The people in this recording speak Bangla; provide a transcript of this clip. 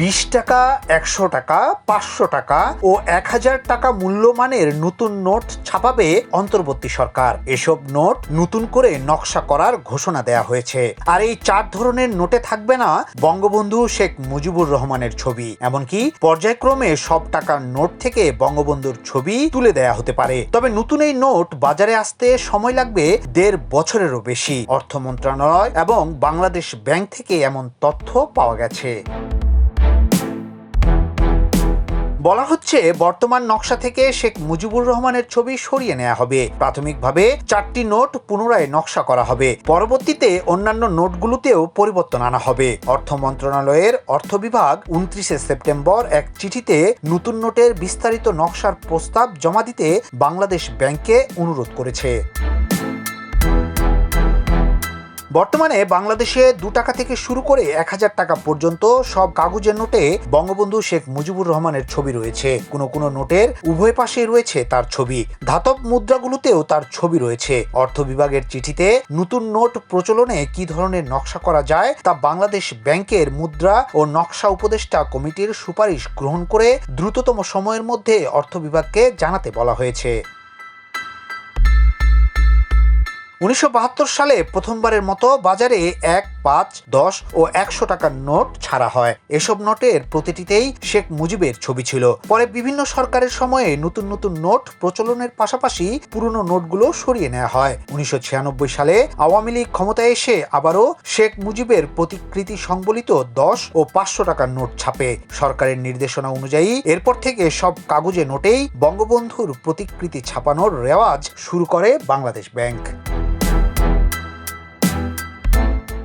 বিশ টাকা, একশো টাকা, পাঁচশো টাকা ও এক হাজার টাকা মূল্যমানের নতুন নোট ছাপাবে অন্তর্বর্তী সরকার। এসব নোট নতুন করে নকশা করার ঘোষণা দেয়া হয়েছে। আর এই চার ধরনের নোটে থাকবে না বঙ্গবন্ধু শেখ মুজিবুর রহমানের ছবি, এমনকি পর্যায়ক্রমে সব টাকার নোট থেকে বঙ্গবন্ধুর ছবি তুলে দেয়া হতে পারে। তবে নতুন এই নোট বাজারে আসতে সময় লাগবে দেড় বছরেরও বেশি। অর্থ মন্ত্রণালয় এবং বাংলাদেশ ব্যাংক থেকে এমন তথ্য পাওয়া গেছে। বলা হচ্ছে বর্তমান নকশা থেকে শেখ মুজিবুর রহমানের ছবি সরিয়ে নেওয়া হবে। প্রাথমিকভাবে চারটি নোট পুনরায় নকশা করা হবে। পরবর্তীতে অন্যান্য নোটগুলোতেও পরিবর্তন আনা হবে। অর্থ মন্ত্রণালয়ের অর্থ বিভাগ উনত্রিশে সেপ্টেম্বর এক চিঠিতে নতুন নোটের বিস্তারিত নকশার প্রস্তাব জমা দিতে বাংলাদেশ ব্যাংককে অনুরোধ করেছে। বর্তমানে বাংলাদেশে দু টাকা থেকে শুরু করে এক হাজার টাকা পর্যন্ত সব কাগজের নোটে বঙ্গবন্ধু শেখ মুজিবুর রহমানের ছবি রয়েছে। কোনো কোনো নোটের উভয় পাশেই রয়েছে তার ছবি। ধাতব মুদ্রাগুলোতেও তার ছবি রয়েছে। অর্থ বিভাগের চিঠিতে নতুন নোট প্রচলনে কি ধরনের নকশা করা যায় তা বাংলাদেশ ব্যাংকের মুদ্রা ও নকশা উপদেষ্টা কমিটির সুপারিশ গ্রহণ করে দ্রুততম সময়ের মধ্যে অর্থ বিভাগকে জানাতে বলা হয়েছে। উনিশশো বাহাত্তর সালে প্রথমবারের মতো বাজারে এক, পাঁচ, দশ ও একশো টাকার নোট ছাড়া হয়। এসব নোটের প্রতিটিতেই শেখ মুজিবের ছবি ছিল। পরে বিভিন্ন সরকারের সময়ে নতুন নতুন নোট প্রচলনের পাশাপাশি পুরনো নোটগুলো সরিয়ে নেওয়া হয়। উনিশশো ছিয়ানব্বই সালে আওয়ামী লীগ ক্ষমতায় এসে আবারও শেখ মুজিবের প্রতিকৃতি সংবলিত দশ ও পাঁচশো টাকার নোট ছাপে। সরকারের নির্দেশনা অনুযায়ী এরপর থেকে সব কাগজে নোটেই বঙ্গবন্ধুর প্রতিকৃতি ছাপানোর রেওয়াজ শুরু করে বাংলাদেশ ব্যাংক।